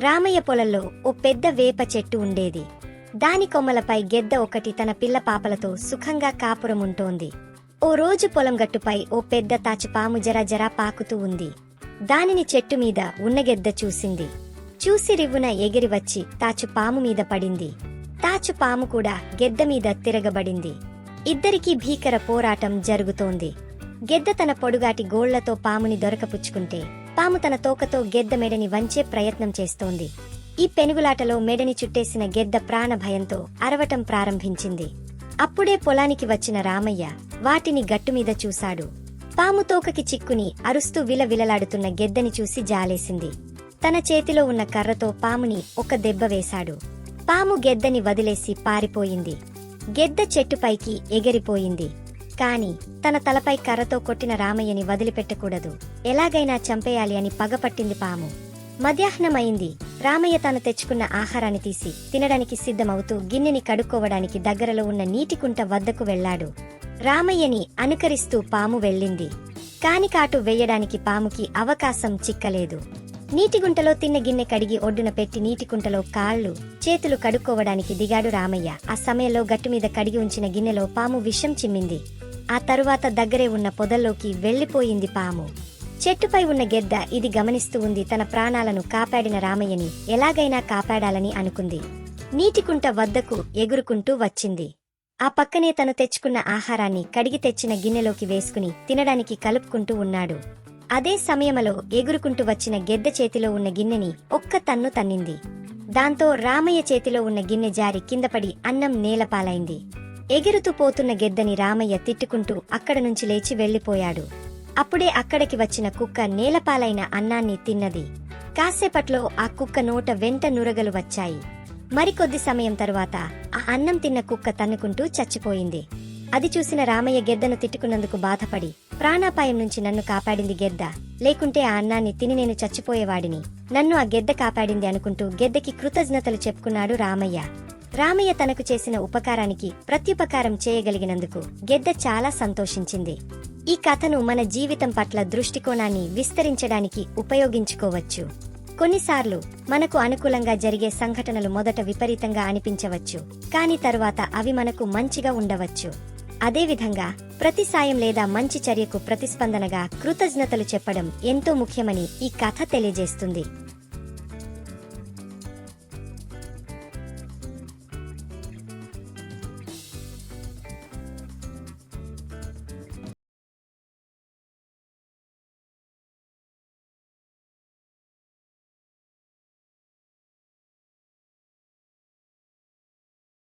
రామయ్య పొలంలో ఓ పెద్ద వేప చెట్టు ఉండేది. దాని కొమ్మలపై గెద్ద ఒకటి తన పిల్ల పాపలతో సుఖంగా కాపురం ఉంటోంది. ఓ రోజు పొలం గట్టుపై ఓ పెద్ద తాచుపాము జర జరా పాకుతూ ఉంది. దానిని చెట్టు మీద ఉన్న గెద్ద చూసింది. చూసి రివ్వున ఎగిరి వచ్చి తాచుపాము మీద పడింది. తాచుపాము కూడా గెద్ద మీద తిరగబడింది. ఇద్దరికీ భీకర పోరాటం జరుగుతోంది. గెద్ద తన పొడుగాటి గోళ్ళతో పాముని దొరకపుచ్చుకుంటే పాము తన తోకతో గెద్ద మెడని వంచే ప్రయత్నం చేస్తోంది. ఈ పెనుగులాటలో మెడని చుట్టేసిన గెద్ద ప్రాణ భయంతో అరవటం ప్రారంభించింది. అప్పుడే పొలానికి వచ్చిన రామయ్య వాటిని గట్టుమీద చూశాడు. పాము తోకకి చిక్కుని అరుస్తూ విలవిలలాడుతున్న గెద్దని చూసి జాలేసింది. తన చేతిలో ఉన్న కర్రతో పాముని ఒక దెబ్బ వేశాడు. పాము గెద్దని వదిలేసి పారిపోయింది. గెద్ద చెట్టుపైకి ఎగిరిపోయింది. కాని తన తలపై కర్రతో కొట్టిన రామయ్యని వదిలిపెట్టకూడదు. ఎలాగైనా చంపేయాలి అని పగపట్టింది పాము. మధ్యాహ్నమైంది. రామయ్య తాను తెచ్చుకున్న ఆహారాన్ని తీసి తినడానికి సిద్ధమవుతూ గిన్నెని కడుక్కోవడానికి దగ్గరలో ఉన్న నీటి కుంట వద్దకు వెళ్ళాడు రామయ్యని అనుకరిస్తూ పాము వెళ్ళింది. కాని కాటు వెయ్యడానికి పాముకి అవకాశం చిక్కలేదు. నీటి గుంటలో తిన్న గిన్నె కడిగి ఒడ్డున పెట్టి నీటి కుంటలో కాళ్ళు చేతులు కడుక్కోవడానికి దిగాడు రామయ్య. ఆ సమయంలో గట్టుమీద కడిగి ఉంచిన గిన్నెలో పాము విషం చిమ్మింది. ఆ తరువాత దగ్గరే ఉన్న పొదల్లోకి వెళ్ళిపోయింది పాము. చెట్టుపై ఉన్న గెద్ద ఇది గమనిస్తూ ఉంది తన ప్రాణాలను కాపాడిన రామయ్యని ఎలాగైనా కాపాడాలని అనుకుంది. నీటికుంట వద్దకు ఎగురుకుంటూ వచ్చింది. ఆ పక్కనే తను తెచ్చుకున్న ఆహారాన్ని కడిగి తెచ్చిన గిన్నెలోకి వేసుకుని తినడానికి కలుపుకుంటూ ఉన్నాడు. అదే సమయంలో ఎగురుకుంటూ వచ్చిన గెద్ద చేతిలో ఉన్న గిన్నెని ఒక్క తన్ను తన్నింది. దాంతో రామయ్య చేతిలో ఉన్న గిన్నె జారి కిందపడి అన్నం నేలపాలైంది. ఎగురుతూ పోతున్న గెద్దని రామయ్య తిట్టుకుంటూ అక్కడ నుంచి లేచి వెళ్ళిపోయాడు అప్పుడే అక్కడికి వచ్చిన కుక్క నేలపాలైన అన్నాన్ని తిన్నది. కాసేపట్లో ఆ కుక్క నోట వెంట నురగలు వచ్చాయి. మరికొద్ది సమయం తరువాత ఆ అన్నం తిన్న కుక్క తన్నుకుంటూ చచ్చిపోయింది. అది చూసిన రామయ్య గెద్దను తిట్టుకున్నందుకు బాధపడి ప్రాణాపాయం నుంచి నన్ను కాపాడింది గెద్ద లేకుంటే ఆ అన్నాన్ని తిని నేను చచ్చిపోయేవాడిని. నన్ను ఆ గెద్ద కాపాడింది అనుకుంటూ గెద్దకి కృతజ్ఞతలు చెప్పుకున్నాడు రామయ్య. రామయ్య తనకు చేసిన ఉపకారానికి ప్రత్యుపకారం చేయగలిగినందుకు గెద్ద చాలా సంతోషించింది. ఈ కథను మన జీవితం పట్ల దృష్టికోణాన్ని విస్తరించడానికి ఉపయోగించుకోవచ్చు. కొన్నిసార్లు మనకు అనుకూలంగా జరిగే సంఘటనలు మొదట విపరీతంగా అనిపించవచ్చు కాని తరువాత అవి మనకు మంచిగా ఉండవచ్చు. అదేవిధంగా ప్రతి సాయం లేదా మంచి చర్యకు ప్రతిస్పందనగా కృతజ్ఞతలు చెప్పడం ఎంతో ముఖ్యమని ఈ కథ తెలియజేస్తుంది.